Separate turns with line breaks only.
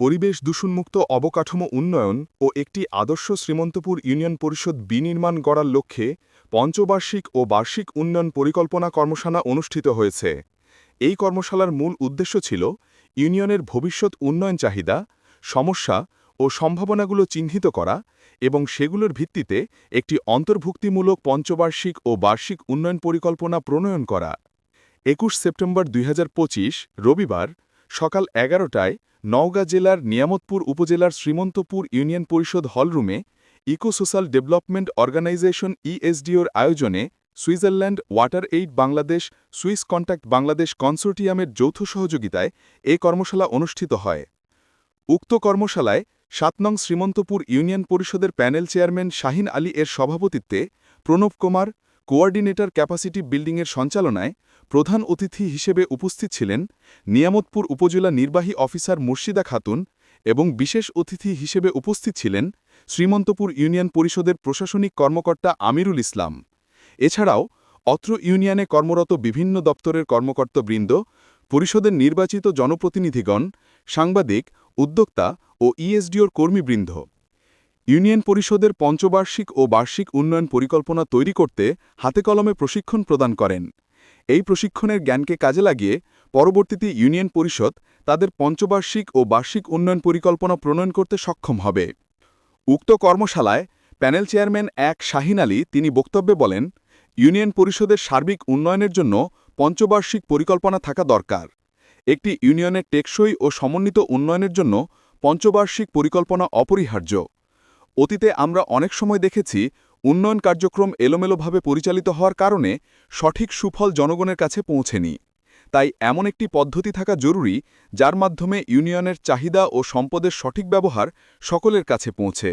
পরিবেশ দূষণমুক্ত অবকাঠামো উন্নয়ন ও একটি আদর্শ শ্রীমন্তপুর ইউনিয়ন পরিষদ বিনির্মাণ গড়ার লক্ষ্যে পঞ্চবার্ষিক ও বার্ষিক উন্নয়ন পরিকল্পনা কর্মশালা অনুষ্ঠিত হয়েছে। এই কর্মশালার মূল উদ্দেশ্য ছিল ইউনিয়নের ভবিষ্যৎ উন্নয়ন চাহিদা, সমস্যা ও সম্ভাবনাগুলো চিহ্নিত করা এবং সেগুলোর ভিত্তিতে একটি অন্তর্ভুক্তিমূলক পঞ্চবার্ষিক ও বার্ষিক উন্নয়ন পরিকল্পনা প্রণয়ন করা। একুশ সেপ্টেম্বর দুই হাজার পঁচিশ রবিবার সকাল এগারোটায় নওগাঁ জেলার নিয়ামতপুর উপজেলার শ্রীমন্তপুর ইউনিয়ন পরিষদ হলরুমে ইকোসোশ্যাল ডেভেলপমেন্ট অর্গানাইজেশন ইএসডিওর আয়োজনে Switzerland water aid Bangladesh, Swiss contact Bangladesh কনসোর্টিয়ামের যৌথ সহযোগিতায় এ কর্মশালা অনুষ্ঠিত হয়। উক্ত কর্মশালায় সাত নং শ্রীমন্তপুর ইউনিয়ন পরিষদের প্যানেল চেয়ারম্যান শাহিন আলী এর সভাপতিত্বে প্রণব কুমার কোঅর্ডিনেটর ক্যাপাসিটি বিল্ডিংয়ের সঞ্চালনায় প্রধান অতিথি হিসেবে উপস্থিত ছিলেন নিয়ামতপুর উপজেলা নির্বাহী অফিসার মুর্শিদা খাতুন এবং বিশেষ অতিথি হিসেবে উপস্থিত ছিলেন শ্রীমন্তপুর ইউনিয়ন পরিষদের প্রশাসনিক কর্মকর্তা আমিরুল ইসলাম। এছাড়াও অত্র ইউনিয়নে কর্মরত বিভিন্ন দপ্তরের কর্মকর্তাবৃন্দ, পরিষদের নির্বাচিত জনপ্রতিনিধিগণ, সাংবাদিক, উদ্যোক্তা ও ইএসডিওর কর্মীবৃন্দ। ইউনিয়ন পরিষদের পঞ্চবার্ষিক ও বার্ষিক উন্নয়ন পরিকল্পনা তৈরি করতে হাতে কলমে প্রশিক্ষণ প্রদান করেন। এই প্রশিক্ষণের জ্ঞানকে কাজে লাগিয়ে পরবর্তীতে ইউনিয়ন পরিষদ তাদের পঞ্চবার্ষিক ও বার্ষিক উন্নয়ন পরিকল্পনা প্রণয়ন করতে সক্ষম হবে। উক্ত কর্মশালায় প্যানেল চেয়ারম্যান এক শাহিন আলী তিনি বক্তব্যে বলেন, ইউনিয়ন পরিষদের সার্বিক উন্নয়নের জন্য পঞ্চবার্ষিক পরিকল্পনা থাকা দরকার। একটি ইউনিয়নের টেকসই ও সমন্বিত উন্নয়নের জন্য পঞ্চবার্ষিক পরিকল্পনা অপরিহার্য। অতীতে আমরা অনেক সময় দেখেছি উন্নয়ন কার্যক্রম এলোমেলোভাবে পরিচালিত হওয়ার কারণে সঠিক সুফল জনগণের কাছে পৌঁছেনি। তাই এমন একটি পদ্ধতি থাকা জরুরি যার মাধ্যমে ইউনিয়নের চাহিদা ও সম্পদের সঠিক ব্যবহার সকলের কাছে পৌঁছে।